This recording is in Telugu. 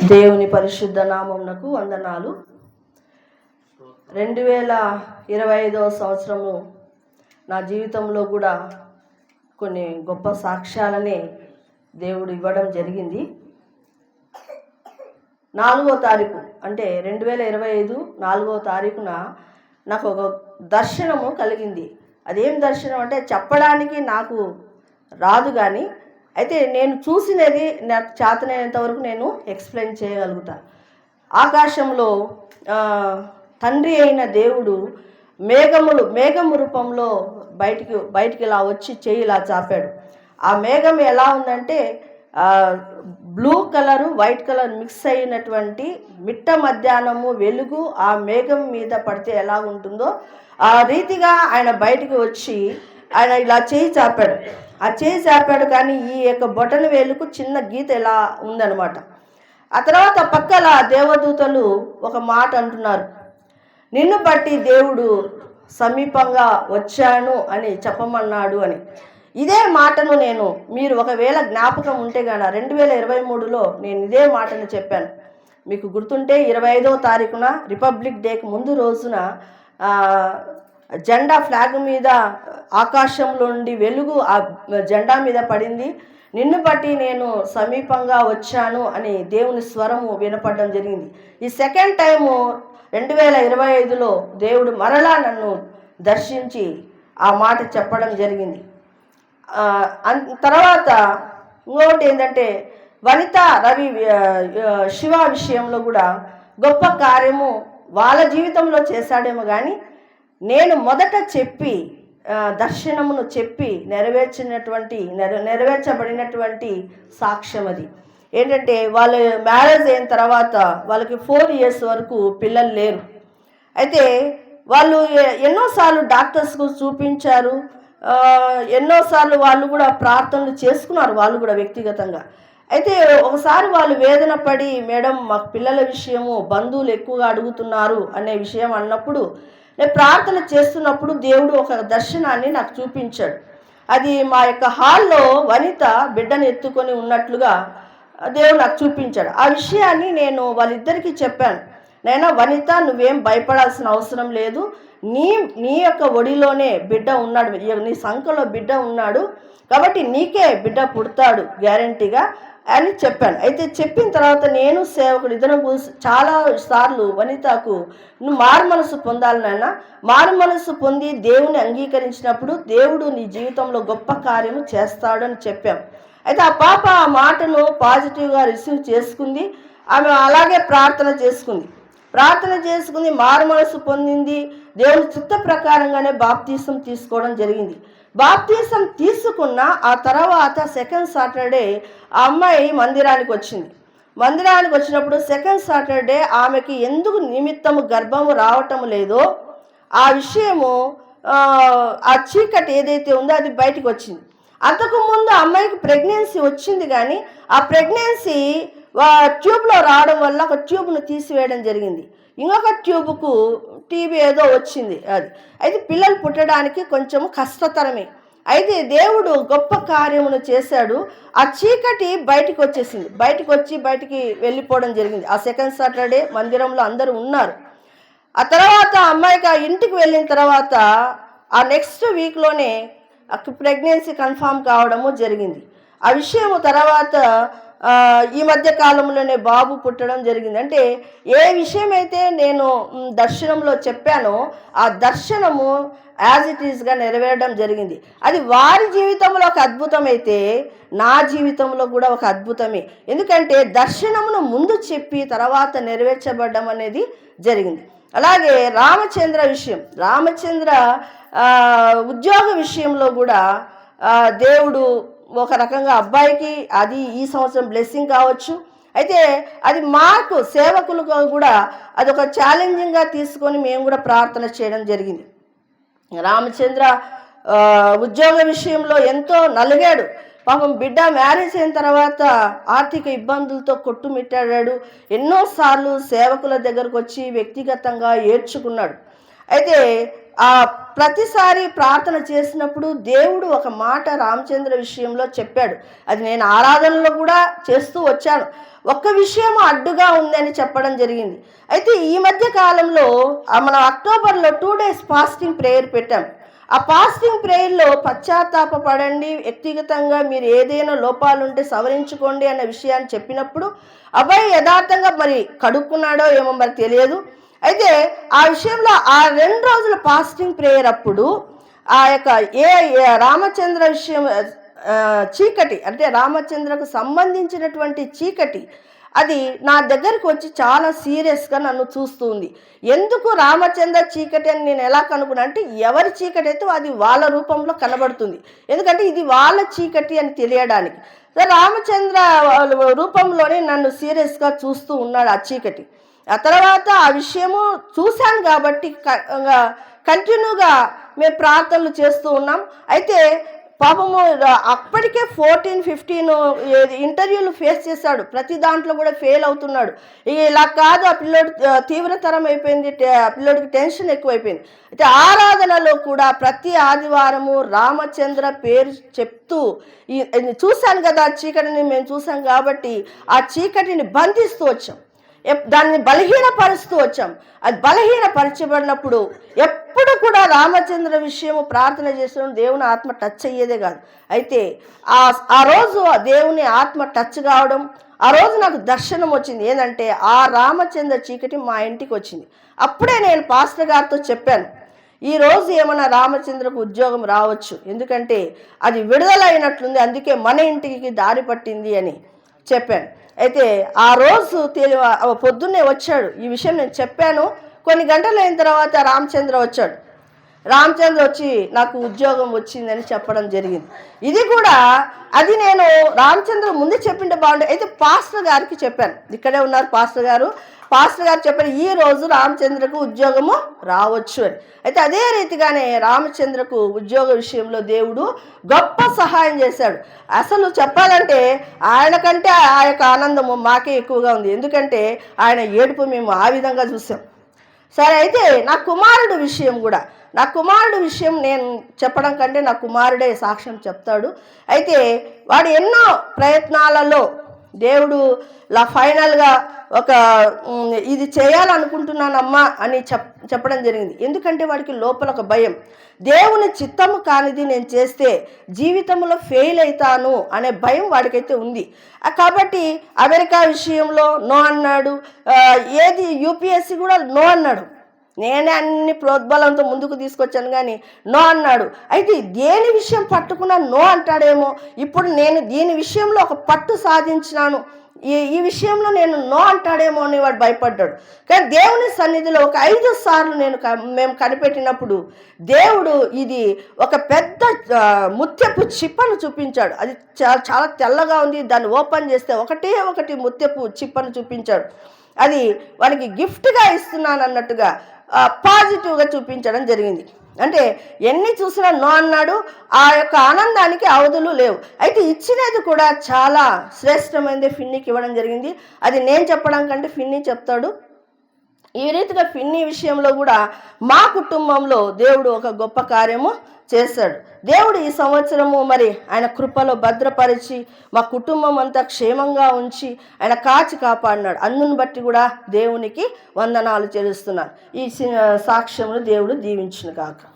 దేవుని పరిశుద్ధ నామమునకు వందనాలు. రెండు వేల ఇరవై ఐదవ సంవత్సరము నా జీవితంలో కూడా కొన్ని గొప్ప సాక్ష్యాలనే దేవుడు ఇవ్వడం జరిగింది. నాలుగో తారీఖు అంటే రెండు వేల ఇరవై ఐదు నాలుగో తారీఖున నాకు ఒక దర్శనము కలిగింది. అదేం దర్శనం అంటే చెప్పడానికి నాకు రాదు కానీ అయితే నేను చూసినది నాకు చేతనైనంత వరకు నేను ఎక్స్ప్లెయిన్ చేయగలుగుతా. ఆకాశంలో తండ్రి అయిన దేవుడు మేఘములు మేఘము రూపంలో బయటికి బయటికి ఇలా వచ్చి చేయి ఇలా చాపాడు. ఆ మేఘం ఎలా ఉందంటే blue colour white colour mix అయినటువంటి మిట్ట మధ్యాహ్నము వెలుగు ఆ మేఘం మీద పడితే ఎలా ఉంటుందో ఆ రీతిగా ఆయన బయటికి వచ్చి ఆయన ఇలా చేయి చాపాడు. ఆ చేయి చాపాడు కానీ ఈ యొక్క బొటన వేలుకు చిన్న గీత ఇలా ఉందనమాట ఆ తర్వాత పక్కల దేవదూతలు ఒక మాట అంటున్నారు. నిన్ను బట్టి దేవుడు సమీపంగా వచ్చాను అని చెప్పమన్నాడు అని. ఇదే మాటను నేను మీరు ఒకవేళ జ్ఞాపకం ఉంటే గాన రెండు వేల ఇరవై మూడులో నేను ఇదే మాటను చెప్పాను. మీకు గుర్తుంటే ఇరవై ఐదవ తారీఖున రిపబ్లిక్ డేకి ముందు రోజున జెండా ఫ్లాగ్ మీద ఆకాశంలో నుండి వెలుగు ఆ జెండా మీద పడింది. నిన్ను బట్టి నేను సమీపంగా వచ్చాను అని దేవుని స్వరము వినపడడం జరిగింది. ఈ సెకండ్ టైము రెండు వేల ఇరవై ఐదులో దేవుడు మరలా నన్ను దర్శించి ఆ మాట చెప్పడం జరిగింది. అన్- తర్వాత ఇంకొకటి ఏంటంటే వనిత రవి శివ విషయంలో కూడా గొప్ప కార్యము వాళ్ళ జీవితంలో చేశాడేమో కానీ నేను మొదట చెప్పి దర్శనమును చెప్పి నెరవేర్చినటువంటి నెర నెరవేర్చబడినటువంటి సాక్ష్యం అది. ఏంటంటే వాళ్ళు మ్యారేజ్ అయిన తర్వాత వాళ్ళకి ఫోర్ ఇయర్స్ వరకు పిల్లలు లేరు. అయితే వాళ్ళు ఎన్నోసార్లు డాక్టర్స్కు చూపించారు ఎన్నోసార్లు వాళ్ళు కూడా ప్రార్థనలు చేసుకున్నారు వాళ్ళు కూడా వ్యక్తిగతంగా. అయితే ఒకసారి వాళ్ళు వేదన పడి మేడం మాకు పిల్లల విషయము బంధువులు ఎక్కువగా అడుగుతున్నారు అనే విషయం అన్నప్పుడు నేను ప్రార్థన చేస్తున్నప్పుడు దేవుడు ఒక దర్శనాన్ని నాకు చూపించాడు. అది మా యొక్క హాల్లో వనిత బిడ్డను ఎత్తుకొని ఉన్నట్లుగా దేవుడు నాకు చూపించాడు. ఆ విషయాన్ని నేను వాళ్ళిద్దరికీ చెప్పాను. నైనా వనిత నువ్వేం భయపడాల్సిన అవసరం లేదు. నీ నీ యొక్క ఒడిలోనే బిడ్డ ఉన్నాడు. నీ సంఖలో బిడ్డ ఉన్నాడు. కాబట్టి నీకే బిడ్డ పుడతాడు గ్యారంటీగా అని చెప్పాను. అయితే చెప్పిన తర్వాత నేను సేవకుడు ఇద్దరం చాలా సార్లు వనితకు నువ్వు మారు మనసు పొందాలి నాన్న. మారు మనసు పొంది దేవుని అంగీకరించినప్పుడు దేవుడు నీ జీవితంలో గొప్ప కార్యము చేస్తాడని చెప్పాం. అయితే ఆ పాప ఆ మాటను పాజిటివ్గా రిసీవ్ చేసుకుంది. ఆమె అలాగే ప్రార్థన చేసుకుంది. ప్రార్థన చేసుకుంది మారు మనసు పొందింది. దేవుని చిత్త ప్రకారంగానే బాప్తీసం తీసుకోవడం జరిగింది. బాప్తీసం తీసుకున్న ఆ తర్వాత సెకండ్ సాటర్డే ఆ అమ్మాయి మందిరానికి వచ్చింది. మందిరానికి వచ్చినప్పుడు సెకండ్ సాటర్డే ఆమెకి ఎందుకు నిమిత్తము గర్భము రావటం లేదో ఆ విషయము ఆ, చీకటి ఏదైతే ఉందో అది బయటకు వచ్చింది. అంతకు ముందు అమ్మాయికి ప్రెగ్నెన్సీ వచ్చింది కానీ ఆ ప్రెగ్నెన్సీ ట్యూబ్లో రావడం వల్ల ఒక ట్యూబ్ను తీసివేయడం జరిగింది. ఇంకొక ట్యూబ్కు టీబీ ఏదో వచ్చింది అది. అయితే పిల్లలు పుట్టడానికి కొంచెం కష్టతరమే. అయితే దేవుడు గొప్ప కార్యమును చేశాడు. ఆ చీకటి బయటికి వచ్చేసింది. బయటికి వచ్చి బయటికి వెళ్ళిపోవడం జరిగింది. ఆ సెకండ్ సాటర్డే మందిరంలో అందరూ ఉన్నారు. ఆ తర్వాత అమ్మాయికి ఆ ఇంటికి వెళ్ళిన తర్వాత ఆ నెక్స్ట్ వీక్లోనే ప్రెగ్నెన్సీ కన్ఫామ్ కావడము జరిగింది. ఆ విషయము తర్వాత ఈ మధ్య కాలంలోనే బాబు పుట్టడం జరిగింది. అంటే ఏ విషయమైతే నేను దర్శనంలో చెప్పానో ఆ దర్శనము యాజ్ ఇట్ ఈస్గా నెరవేరడం జరిగింది. అది వారి జీవితంలో ఒక అద్భుతమైతే నా జీవితంలో కూడా ఒక అద్భుతమే. ఎందుకంటే దర్శనమును ముందు చెప్పి తర్వాత నెరవేర్చబడడం అనేది జరిగింది. అలాగే రామచంద్ర విషయం రామచంద్ర ఉద్యోగ విషయంలో కూడా దేవుడు ఒక రకంగా అబ్బాయికి అది ఈ సంవత్సరం బ్లెస్సింగ్ కావచ్చు. అయితే అది మాకు సేవకులకు కూడా అది ఒక ఛాలెంజింగ్గా తీసుకొని మేము కూడా ప్రార్థన చేయడం జరిగింది. రామచంద్ర ఉద్యోగ విషయంలో ఎంతో నలిగాడు. పాపం బిడ్డ మ్యారేజ్ అయిన తర్వాత ఆర్థిక ఇబ్బందులతో కొట్టుమిట్టాడాడు. ఎన్నోసార్లు సేవకుల దగ్గరకు వచ్చి వ్యక్తిగతంగా ఏడ్చుకున్నాడు. అయితే ఆ ప్రతిసారి ప్రార్థన చేసినప్పుడు దేవుడు ఒక మాట రామచంద్ర విషయంలో చెప్పాడు. అది నేను ఆరాధనలో కూడా చేస్తూ వచ్చాను. ఒక్క విషయం అడ్డుగా ఉందని చెప్పడం జరిగింది. అయితే ఈ మధ్య కాలంలో మనం అక్టోబర్లో టూ డేస్ ఫాస్టింగ్ ప్రేయర్ పెట్టాం. ఆ ఫాస్టింగ్ ప్రేయర్లో పశ్చాత్తాప పడండి వ్యక్తిగతంగా మీరు ఏదైనా లోపాలుంటే సవరించుకోండి అనే విషయాన్ని చెప్పినప్పుడు అబ్బాయి యథార్థంగా మరి కడుక్కున్నాడో ఏమో మరి తెలియదు. అయితే ఆ విషయంలో ఆ రెండు రోజుల ఫాస్టింగ్ ప్రేయర్ అప్పుడు ఆ యొక్క ఏ ఏ రామచంద్ర విషయం చీకటి అంటే రామచంద్రకు సంబంధించినటువంటి చీకటి అది నా దగ్గరికి వచ్చి చాలా సీరియస్గా నన్ను చూస్తుంది ఎందుకు రామచంద్ర చీకటి అని నేను ఎలా కనుక్కున్నా అంటే ఎవరి చీకటి అయితే అది వాళ్ళ రూపంలో కనబడుతుంది. ఎందుకంటే ఇది వాళ్ళ చీకటి అని తెలియడానికి. రామచంద్ర రూపంలోనే నన్ను సీరియస్గా చూస్తూ ఉన్నాడు ఆ చీకటి. ఆ తర్వాత ఆ విషయము చూశాను కాబట్టి కంటిన్యూగా మేము ప్రార్థనలు చేస్తూ ఉన్నాం. అయితే పాపము అప్పటికే ఫోర్టీన్ ఫిఫ్టీన్ ఇంటర్వ్యూలు ఫేస్ చేశాడు. ప్రతి దాంట్లో కూడా ఫెయిల్ అవుతున్నాడు. ఇలా కాదు ఆ పిల్లోడు తీవ్రతరం అయిపోయింది ఆ పిల్లోడికి టెన్షన్ ఎక్కువైపోయింది. అయితే ఆరాధనలో కూడా ప్రతి ఆదివారము రామచంద్ర పేరు చెప్తూ ఈ చూశాను కదా ఆ చీకటిని మేము చూసాం కాబట్టి ఆ చీకటిని బంధిస్తూ వచ్చాం. దాన్ని బలహీనపరుస్తూ వచ్చాం. అది బలహీనపరచబడినప్పుడు ఎప్పుడు కూడా రామచంద్ర విషయము ప్రార్థన చేసిన దేవుని ఆత్మ టచ్ అయ్యేదే కాదు. అయితే ఆ ఆ రోజు ఆ దేవుని ఆత్మ టచ్ కావడం ఆ రోజు నాకు దర్శనం వచ్చింది. ఏంటంటే ఆ రామచంద్ర చీకటి మా ఇంటికి వచ్చింది. అప్పుడే నేను పాస్టర్ గారితో చెప్పాను ఈ రోజు ఏమైనా రామచంద్రకు ఉద్యోగం రావచ్చు. ఎందుకంటే అది విడుదలైనట్లుంది అందుకే మన ఇంటికి దారి పట్టింది అని చెప్పాను. అయితే ఆ రోజు తెలి ఆ పొద్దున్నే వచ్చాడు. ఈ విషయం నేను చెప్పాను. కొన్ని గంటలు అయిన తర్వాత రామచంద్ర వచ్చాడు. రామచంద్ర వచ్చి నాకు ఉద్యోగం వచ్చిందని చెప్పడం జరిగింది. ఇది కూడా అది నేను రామచంద్ర ముందే చెప్పింటే బాగుండే. అయితే పాస్టర్ గారికి చెప్పాను. ఇక్కడే ఉన్నారు పాస్టర్ గారు. పాస్టర్ గారు చెప్పిన ఈ రోజు రామచంద్రకు ఉద్యోగము రావచ్చు అని. అయితే అదే రీతిగానే రామచంద్రకు ఉద్యోగ విషయంలో దేవుడు గొప్ప సహాయం చేశాడు. అసలు చెప్పాలంటే ఆయన కంటే ఆ యొక్క ఆనందము మాకే ఎక్కువగా ఉంది. ఎందుకంటే ఆయన ఏడుపు మేము ఆ విధంగా చూసాం. సరే అయితే నా కుమారుడు విషయం కూడా. నా కుమారుడు విషయం నేను చెప్పడం కంటే నా కుమారుడే సాక్ష్యం చెప్తాడు. అయితే వాడు ఎన్నో ప్రయత్నాలలో దేవుడు లా ఫైనల్గా ఒక ఇది చేయాలనుకుంటున్నానమ్మా అని చెప్ చెప్పడం జరిగింది. ఎందుకంటే వాడికి లోపల ఒక భయం. దేవుని చిత్తము కానిది నేను చేస్తే జీవితంలో ఫెయిల్ అవుతాను అనే భయం వాడికైతే ఉంది. కాబట్టి అమెరికా విషయంలో నో అన్నాడు. ఏది యూపీఎస్సి కూడా నో అన్నాడు. నేనే అన్ని ప్రోద్బలంతో ముందుకు తీసుకొచ్చాను కానీ నో అన్నాడు. అయితే దేని విషయం పట్టుకున్నా నో అంటాడేమో? ఇప్పుడు నేను దీని విషయంలో ఒక పట్టు సాధించినాను. ఈ ఈ విషయంలో నేను నో అంటాడేమో అని వాడు భయపడ్డాడు. కానీ దేవుని సన్నిధిలో ఒక ఐదు సార్లు నేను క- మేము కనిపెట్టినప్పుడు దేవుడు ఇది ఒక పెద్ద ముత్యపు చిప్పను చూపించాడు. అది చాలా తెల్లగా ఉంది. దాన్ని ఓపెన్ చేస్తే ఒకటే ఒకటి ముత్యపు చిప్పను చూపించాడు. అది వానికి గిఫ్ట్గా ఇస్తున్నాను అన్నట్టుగా పాజిటివ్గా చూపించడం జరిగింది. అంటే ఎన్ని చూసినా నో అన్నాడు ఆ యొక్క ఆనందానికి అవధులు లేవు. అయితే ఇచ్చినది కూడా చాలా శ్రేష్టమైనది ఫిన్నీకి ఇవ్వడం జరిగింది. అది నేను చెప్పడం కంటే ఫిన్నీ చెప్తాడు. ఈ రీతిగా ఫిన్నీ విషయంలో కూడా మా కుటుంబంలో దేవుడు ఒక గొప్ప కార్యము. చేశాడు. దేవుడు ఈ సంవత్సరము మరి ఆయన కృపలో భద్రపరిచి మా కుటుంబం అంతా క్షేమంగా ఉంచి ఆయన కాచి కాపాడినాడు. అందుని బట్టి కూడా దేవునికి వందనాలు చెల్లిస్తున్నాను. ఈ సాక్ష్యమును దేవుడు దీవించిన కాక